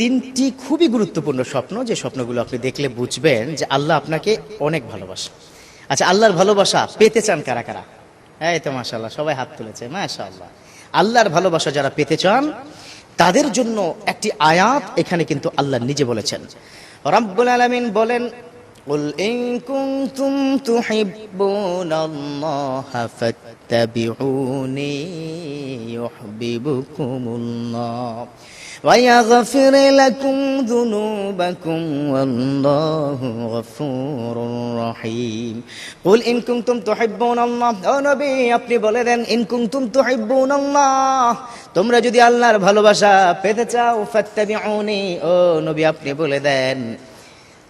তিনটি খুবই গুরুত্বপূর্ণ স্বপ্ন, যে স্বপ্নগুলো আপনি দেখলে বুঝবেন যে আল্লাহ আপনাকে অনেক ভালোবাসে। আচ্ছা আল্লাহর ভালোবাসা পেতে চান কারা কারা? হ্যাঁ তো মাশাল্লাহ সবাই হাত তুলেছে মাশাল্লাহ আল্লাহর ভালোবাসা যারা পেতে চান, তাদের জন্য একটি আয়াত এখানে কিন্তু আল্লাহ নিজে বলেছেন। রব্বুল আলমিন বলেন قل إن كنتم تحبون الله فاتبعوني يحببكم الله ويغفر لكم ذنوبكم والله غفور رحيم قل إن كنتم تحبون الله ও নবী আপনি বলে দেন ইন কুনতুম তুহিব্বুন আল্লাহ তোমরা যদি আল্লাহর ভালোবাসা পেতে চাও ফাত্তাবিউনি ও নবী আপনি বলে দেন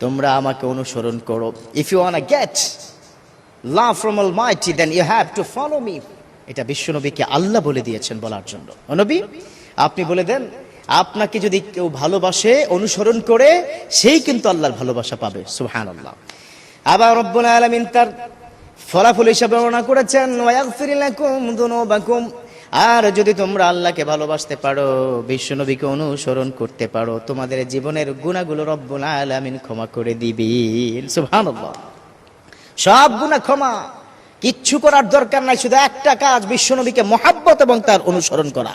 তোমরা আমাকে অনুসরণ করো। If you want get love from almighty then you have to follow me এটা বিশ্বনবীকে আল্লাহ বলে দিয়েছেন বলার জন্য। ও নবী, আপনি বলে দেন, আপনাকে যদি কেউ ভালোবাসে, অনুসরণ করে, সেই কিন্তু আল্লাহর ভালোবাসা পাবে। সুহান আল্লাহ আবার রব্বুল আলমিন তার ফলাফল হিসাবে বর্ণনা করেছেন আর যদি তোমরা আল্লাহকে ভালোবাসতে পারো, বিশ্বনবীকে অনুসরণ করতে পারো, তোমাদের জীবনের গুণাগুলো রব্বুল আলামিন ক্ষমা করে সুবহানাল্লাহ। সব গুণা ক্ষমা। কিচ্ছু করার দরকার নাই, শুধু একটা কাজ, বিশ্বনবীকে মহাব্বত এবং তার অনুসরণ করা।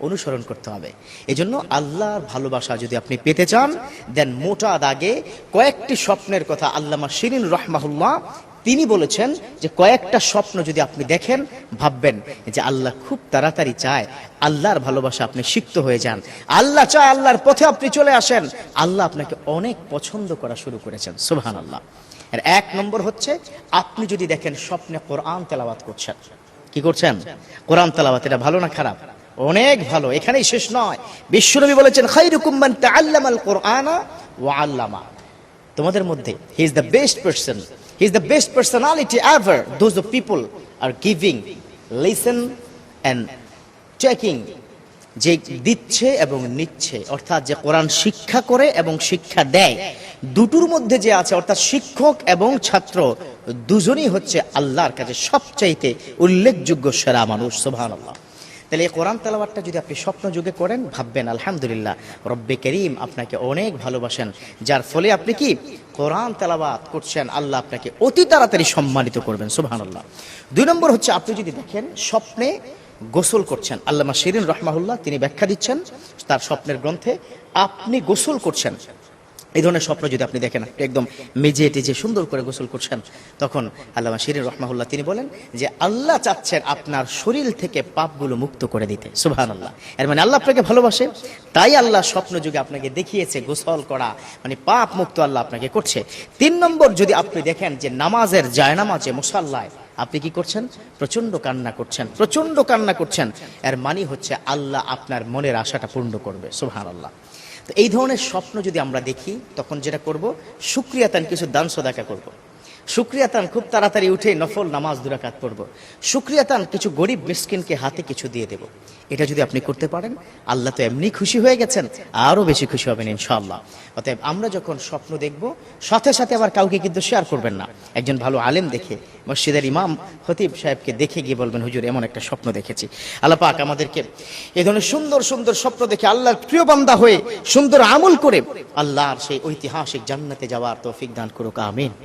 অনুসরণ করতে হবে। এই জন্য আল্লাহর ভালোবাসা যদি আপনি পেতে চান, দেন মোটা দাগে কয়েকটি স্বপ্নের কথা আল্লামা শিরিন রহমাহুল্লাহ তিনি বলেছেন যে কয়েকটা স্বপ্ন যদি আপনি দেখেন, ভাববেন যে আল্লাহ খুব তাড়াতাড়ি চায়, আল্লাহর ভালোবাসা আপনি সিক্ত হয়ে যান। আল্লাহ চায় আল্লাহর পথে আপনি চলে আসেন। আল্লাহ আপনাকে অনেক পছন্দ করা শুরু করেছেন। সুবহান আল্লাহ এর এক নম্বর হচ্ছে, আপনি যদি দেখেন স্বপ্নে কোরআন তেলাওয়াত করছেন, কি করছেন? কোরআন তেলাওয়াত, এটা ভালো না খারাপ? অনেক ভালো, এখানেই শেষ নয়। বিশ্বনবী বলেছেন খাইরুকুম মান তাআল্লামাল কোরআনা ওয়া আল্লামা। তোমাদের মধ্যে he is the best person. The best personality ever those of people are giving listen and checking যে দিচ্ছে এবং নিচ্ছে, অর্থাৎ যে কোরআন শিক্ষা করে এবং শিক্ষা দেয়। দুটোর মধ্যে যে আছে, অর্থাৎ শিক্ষক এবং ছাত্র, দুজনই হচ্ছে আল্লাহর কাছে সবচাইতে উল্লেখযোগ্য সেরা মানুষ, সুবহানাল্লাহ। তাহলে এই কোরআন তেলাওয়াতটা যদি আপনি স্বপ্ন যুগে করেন, ভাববেন, আলহামদুলিল্লাহ, রব্বে করিম আপনাকে অনেক ভালোবাসেন। যার ফলে আপনি কি? কোরআন তেলাওয়াত করছেন, আল্লাহ আপনাকে অতি তাড়াতাড়ি সম্মানিত করবেন, সুবহানাল্লাহ। দুই নম্বর হচ্ছে, আপনি যদি দেখেন, স্বপ্নে গোসল করছেন, আল্লামা শিরিন রহমাহুল্লাহ তিনি ব্যাখ্যা দিচ্ছেন তার স্বপ্নের গ্রন্থে, আপনি গোসল করছেন। এই ধরনের স্বপ্ন যদি আপনি দেখেন একদম মেজে টেজে সুন্দর করে গোসল করছেন, তখন আল্লামা শিরিন রহমাহুল্লাহ তিনি বলেন যে আল্লাহ চাচ্ছেন আপনার শরীর থেকে পাপগুলো মুক্ত করে দিতে। সুবহান আল্লাহ এর মানে আল্লাহ আপনাকে ভালোবাসে, তাই আল্লাহ স্বপ্ন যুগে আপনাকে দেখিয়েছে, গোসল করা মানে পাপ মুক্ত আল্লাহ আপনাকে করছে। তিন নম্বর যদি আপনি দেখেন যে নামাজের জায়নামাজে, মুসাল্লায়, আপনি কি করছেন? প্রচণ্ড কান্না করছেন প্রচণ্ড কান্না করছেন। এর মানে হচ্ছে আল্লাহ আপনার মনের আশাটা পূর্ণ করবে। সুবহান আল্লাহ তো এই ধরনের স্বপ্ন যদি আমরা দেখি, তখন যেটা করব সুক্রিয়াতান কিছু দান সদাকা করব। সুক্রিয়াতান খুব তাড়াতাড়ি উঠে নফল নামাজ দুরাকাত পড়ব। সুক্রিয়াতান কিছু গরিব মিসকিনকে হাতে কিছু দিয়ে দেব। এটা যদি আপনি করতে পারেন, আল্লাহ তো এমনি খুশি হয়ে গেছেন, আরও বেশি খুশি হবেন ইনশাআল্লাহ। অতএব আমরা যখন স্বপ্ন দেখব, সাথে সাথে আবার কাউকে কিন্তু শেয়ার করবেন না। একজন ভালো আলেম দেখে, মসজিদের ইমাম হতিব সাহেবকে দেখে গিয়ে বলবেন, হুজুর, এমন একটা স্বপ্ন দেখেছি। আল্লাহ পাক আমাদেরকে এই ধরনের সুন্দর সুন্দর স্বপ্ন দেখে আল্লাহর প্রিয় বান্দা হয়ে সুন্দর আমল করে আল্লাহর সেই ঐতিহাসিক জান্নাতে যাওয়ার তৌফিক দান করুক, আমিন।